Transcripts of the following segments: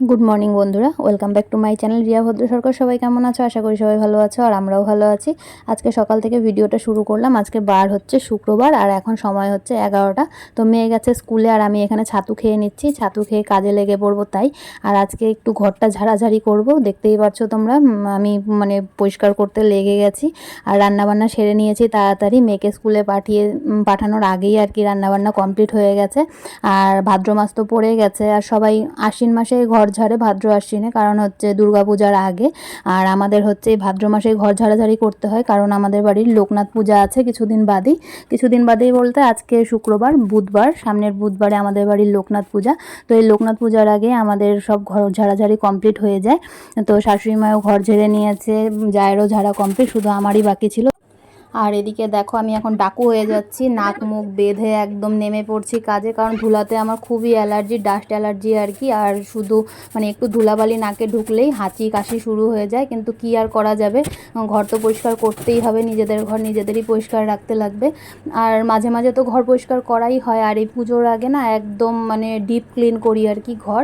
Good morning বন্ধুরা। Welcome back to my channel Riya Bhadra Sarkar সবাই কেমন আছো? আশা করি সবাই ভালো আছো, আর আমরাও ভালো আছি। আজকে সকাল থেকে ভিডিওটা শুরু করলাম। আজকে বার হচ্ছে শুক্রবার, আর এখন সময় হচ্ছে এগারোটা। তো মেয়ে গেছে স্কুলে, আর আমি এখানে ছাতু খেয়ে নিচ্ছি। ছাতু খেয়ে কাজে লেগে পড়ব তাই। আর আজকে একটু ঘরটা ঝাড়াঝাড়ি করব। দেখতেই পাচ্ছ তোমরা আমি মানে পরিষ্কার করতে লেগে গেছি। আর রান্নাবান্না সেরে নিয়েছি তাড়াতাড়ি। মেয়েকে স্কুলে পাঠিয়ে পাঠানোর আগেই আর কি রান্নাবান্না কমপ্লিট হয়ে গেছে। আর ভাদ্র মাস তো পড়ে গেছে, আর সবাই আশ্বিন মাসে ঘর ঝাড়ে ভাদ্র আশ্বিনে, কারণ হচ্ছে দুর্গাপূজার আগে। আর আমাদের হচ্ছে ভাদ্র মাসে ঘর ঝাড়াঝাড়ি করতে হয়, কারণ আমাদের বাড়ির লোকনাথ পূজা আছে কিছুদিন বাদেই। কিছুদিন বাদেই বলতে আজকে শুক্রবার, বুধবার, সামনের বুধবারে আমাদের বাড়ির লোকনাথ পূজা। তো এই লোকনাথ পূজার আগে আমাদের সব ঘর ঝাড়াঝাড়ি কমপ্লিট হয়ে যায়। তো শাশুড়ি মাও ঘর ঝেড়ে নিয়েছে, জায়েরও ঝাড়া কমপ্লিট, শুধু আমারই বাকি ছিল। আর এদিকে দেখো আমি এখন ডাকু হয়ে যাচ্ছি, নাক মুখ বেঁধে একদম নেমে পড়ছি কাজে, কারণ ধুলাতে আমার খুবই অ্যালার্জি, ডাস্ট অ্যালার্জি আর কি, আর শুধু মানে একটু ধুলাবালি নাকে ঢুকলেই হাঁচি কাশি শুরু হয়ে যায়, কিন্তু কি আর করা যাবে? ঘর তো পরিষ্কার করতেই হবে, নিজেদের ঘর নিজেদেরই পরিষ্কার রাখতে লাগবে। আর মাঝে মাঝে তো ঘর পরিষ্কার করাই হয়, আর এই পুজোর আগে না একদম মানে ডিপ ক্লিন করি আর কি ঘর।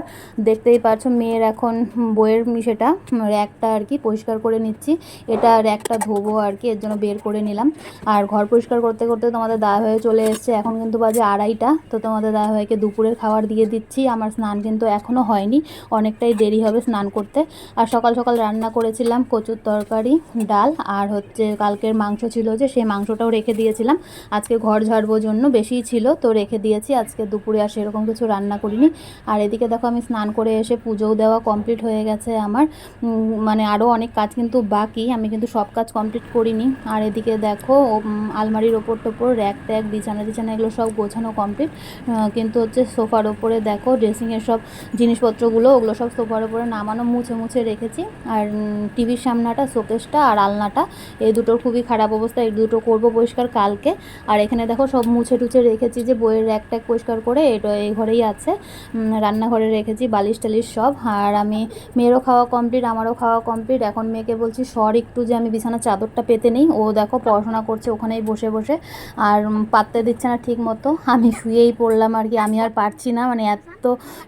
দেখতেই পাচ্ছ মেয়ের এখন বইয়ের সেটা, র্যাকটা আর কি পরিষ্কার করে নিচ্ছি, এটা র্যাকটা ধোবো আর কি, এর জন্য বের করে নিলাম। আর ঘর পরিষ্কার করতে করতে তোমাদের দাদা হয়ে চলে এসছে। এখন কিন্তু বাজে আড়াইটা। তো তোমাদের দাদা হয়েকে দুপুরের খাবার দিয়ে দিচ্ছি। আমার স্নান কিন্তু এখনও হয়নি। অনেকটাই দেরি হবে স্নান করতে। আর সকাল সকাল রান্না করেছিলাম কচুর তরকারি, ডাল আর হচ্ছে কালকের মাংস ছিল যে সেই মাংসটাও রেখে দিয়েছিলাম। আজকে ঘর ঝাড়বোর জন্য বেশিই ছিল, তো রেখে দিয়েছি। আজকে দুপুরে আর সেরকম কিছু রান্না করিনি। আর এদিকে দেখো আমি স্নান করে এসে পুজোও দেওয়া কমপ্লিট হয়ে গেছে আমার। মানে আরও অনেক কাজ কিন্তু বাকি। আমি কিন্তু সব কাজ কমপ্লিট করিনি। আর এদিকে দেখো আলমারির ওপর টোপর, র্যাক ট্যাক, বিছানা টিছানা এগুলো সব গোছানো কমপ্লিট কিন্তু হচ্ছে সোফার ওপরে দেখো ড্রেসিংয়ের সব জিনিসপত্রগুলো, ওগুলো সব সোফার ওপরে নামানো, মুছে মুছে রেখেছি। আর টিভির সামনাটা, শোকেসটা আর আলনাটা, এই দুটোর খুবই খারাপ অবস্থা, এই দুটো করব পরিষ্কার কালকে। আর এখানে দেখো, সব মুছে টুছে রেখেছি যে, বইয়ের র্যাক ট্যাক পরিষ্কার করে, এটা এই ঘরেই আছে। রান্নাঘরে রেখেছি, বালিশ টালিশ সব। আর আমি, মেয়েরও খাওয়া কমপ্লিট আমারও খাওয়া কমপ্লিট এখন মেয়েকে বলছি, সর একটু যে, আমি বিছানার চাদরটা পেতে নেই। ও দেখো পড়াশোনা করছে, ওখানেই বসে বসে। আর পাততে দিচ্ছে না ঠিক মতো আমি শুয়েই পড়লাম আর কি। আমি আর পারছি না মানে এত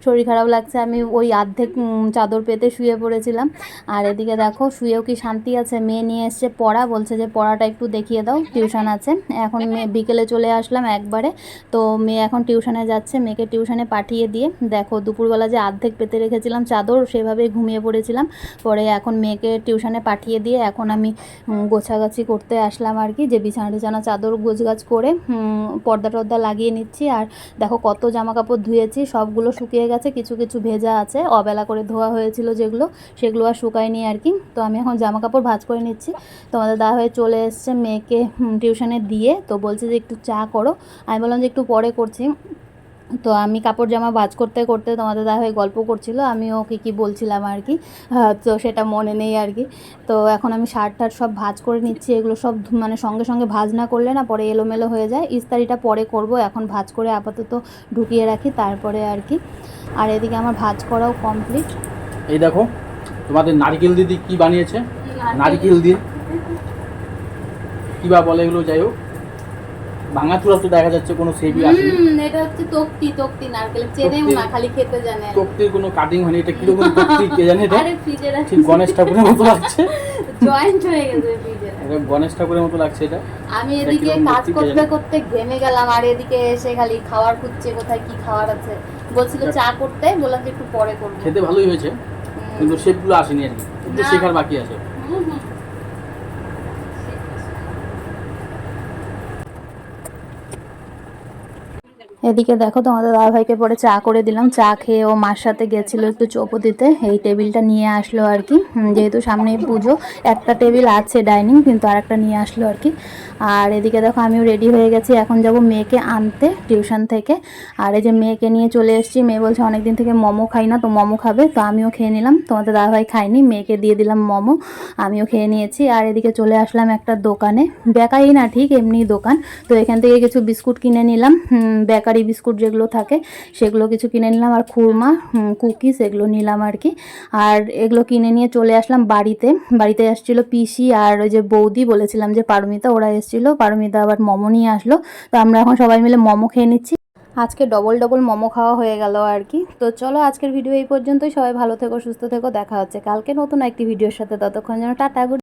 শরীর খারাপ লাগছে আমি ওই অর্ধেক উম, চাদর পেতে শুয়ে পড়েছিলাম। আর এদিকে দেখো শুয়েও কি শান্তি আছে? মেয়ে নিয়ে এসছে পড়া বলছে যে পড়াটা একটু দেখিয়ে দাও টিউশন আছে। এখন মেয়ে বিকেলে চলে আসলাম একবারে। তো মেয়ে এখন টিউশনে যাচ্ছে মেয়েকে টিউশনে পাঠিয়ে দিয়ে দেখো দুপুরবেলা যে আর্ধেক পেতে রেখেছিলাম চাদর সেভাবেই ঘুমিয়ে পড়েছিলাম। পরে এখন মেয়েকে টিউশনে পাঠিয়ে দিয়ে এখন আমি গোছাগাছি করতে আসলাম আর কি। যে বিছানা টিছানা চাদর গোছগাছ করে পর্দা টর্দা লাগিয়ে নিচ্ছি। আর দেখো কত জামা কাপড় ধুয়েছি সবগুলো শুকিয়ে গেছে, কিছু কিছু ভেজা আছে, অবেলা করে ধোয়া হয়েছিল যেগুলো, সেগুলো আর শুকায়নি আর কি। তো আমি এখন জামা কাপড় ভাঁজ করে নিচ্ছি। তোমাদের দাদা হয়ে চলে এসছে মেয়েকে টিউশনে দিয়ে। তো বলছে যে একটু চা করো। আমি বললাম যে একটু পরে করছি। তো আমি কাপড় জামা ভাঁজ করতে করতে তোমাদের দাদা হয়ে গল্প করছিল আমিও কী কী বলছিলাম আর কি তো সেটা মনে নেই আর কি। তো এখন আমি শার্ট টার্ট সব ভাজ করে নিচ্ছি এগুলো সব মানে সঙ্গে সঙ্গে ভাজ না করলে না পরে এলোমেলো হয়ে যায়। ইস্তারিটা পরে করব এখন ভাজ করে আপাতত ঢুকিয়ে রাখি তারপরে আর কি। আর এদিকে আমার ভাজ করাও কমপ্লিট। এই দেখো তোমাদের নারকেল দিদি কি বানিয়েছে? নারকেল দিয়ে। কি বা বলে এগুলো যাই হোক। ভাঙাচুরা তো দেখা যাচ্ছে কোনো সেবি আসেনি। এটা হচ্ছে তক্তি তক্তি নারকেল। চেনেও না, খালি খেতে জানে তক্তির কোনো কাটিং হয়নি এটা কীরকম তক্তি কে জানে এটা? ফ্রিজে ঠিক গণেশ ঠাকুরের মতো লাগছে। জয়েন্ট হয়ে গেছে ফ্রিজে এটা গণেশ ঠাকুরের মতো লাগছে এটা। আমি এদিকে কাজ করতে করতে ঘেমে গেলাম আর এদিকে এসে খালি খাবার খুঁজছে কোথায় কি খাবার আছে। বলছিল চা করতে বললাম যে একটু পরে করব। খেতে ভালোই হয়েছে। কিন্তু শেপগুলো আসেনি আর কি। শেখার বাকি আছে। এদিকে দেখো তোমাদের দাদা ভাইকে পরে চা করে দিলাম। চা খেয়ে ও মার সাথে গেছিল একটু চোপো দিতে। এই টেবিলটা নিয়ে আসলো আর কি। যেহেতু সামনেই পুজো একটা টেবিল আছে ডাইনিং কিন্তু আর একটা নিয়ে আসলো আর কি। আর এদিকে দেখো আমিও রেডি হয়ে গেছি। এখন যাব মেয়েকে আনতে টিউশন থেকে। আর এই যে মেয়েকে নিয়ে চলে এসেছি। মেয়ে বলছে অনেকদিন থেকে মোমো খাই না তো মোমো খাবে। তো আমিও খেয়ে নিলাম। তোমাদের দাদা ভাই খাইনি মেয়েকে দিয়ে দিলাম মোমো। আমিও খেয়ে নিয়েছি। আর এদিকে চলে আসলাম একটা দোকানে। বেকারি না ঠিক এমনি দোকান। তো এখান থেকে কিছু বিস্কুট কিনে নিলাম। হুম, বেকারি বিস্কুট যেগুলো থাকে, সেগুলো কিছু কিনে নিলাম। আর খুরমা কুকিজ, এগুলো নিলাম আর কি। আর এগুলো কিনে নিয়ে চলে আসলাম বাড়িতে। বাড়িতে আসছিল পিসি আর ওই যে বৌদি, বলেছিলাম যে পারমিতা, ওরা এসেছিল। পারমিতা আবার মোমো নিয়ে আসলো। তো আমরা এখন সবাই মিলে মোমো খেয়ে নিচ্ছি। আজকে ডবল ডবল মোমো খাওয়া হয়ে গেল আর কি। তো চলো আজকের ভিডিও এই পর্যন্তই। সবাই ভালো থেকো, সুস্থ থেকো। দেখা হচ্ছে কালকে নতুন একটি ভিডিওর সাথে। ততক্ষণ যেন টাটা